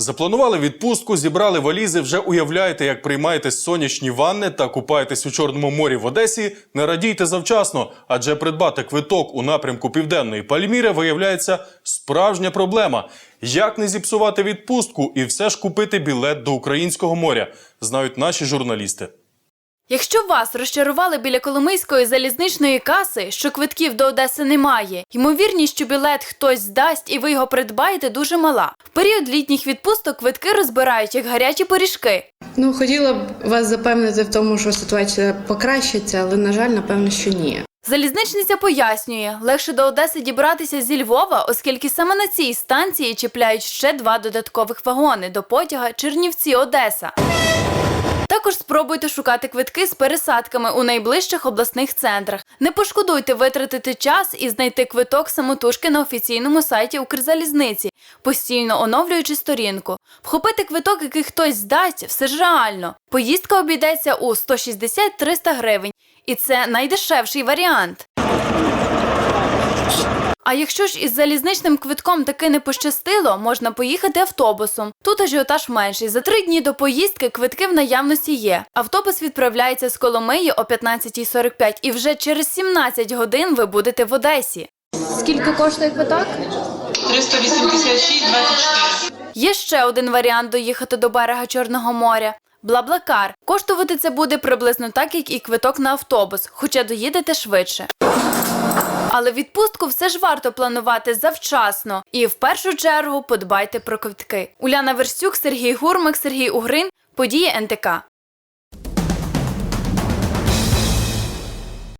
Запланували відпустку, зібрали валізи. Вже уявляєте, як приймаєте сонячні ванни та купаєтесь у Чорному морі в Одесі. Не радійте завчасно, адже придбати квиток у напрямку південної Пальміри виявляється справжня проблема. Як не зіпсувати відпустку і все ж купити білет до українського моря, знають наші журналісти. Якщо вас розчарували біля Коломийської залізничної каси, що квитків до Одеси немає, ймовірність, що білет хтось здасть і ви його придбаєте, дуже мала. В період літніх відпусток квитки розбирають як гарячі пиріжки. Ну, хотіла б вас запевнити в тому, що ситуація покращиться, але на жаль, напевно, що ні. Залізничниця пояснює, легше до Одеси дібратися зі Львова, оскільки саме на цій станції чіпляють ще два додаткових вагони до потяга Чернівці-Одеса. Також спробуйте шукати квитки з пересадками у найближчих обласних центрах. Не пошкодуйте витратити час і знайти квиток самотужки на офіційному сайті Укрзалізниці, постійно оновлюючи сторінку. Вхопити квиток, який хтось здасть, все ж реально. Поїздка обійдеться у 160-300 гривень, і це найдешевший варіант. А якщо ж із залізничним квитком таки не пощастило, можна поїхати автобусом. Тут ажіотаж менший. За три дні до поїздки квитки в наявності є. Автобус відправляється з Коломиї о 15.45 і вже через 17 годин ви будете в Одесі. Скільки коштує квиток? 386, 24. Є ще один варіант доїхати до берега Чорного моря. Блаблакар. Коштувати це буде приблизно так, як і квиток на автобус, хоча доїдете швидше. Але відпустку все ж варто планувати завчасно і в першу чергу подбайте про квитки. Уляна Версюк, Сергій Гурмик, Сергій Угрин. Події НТК.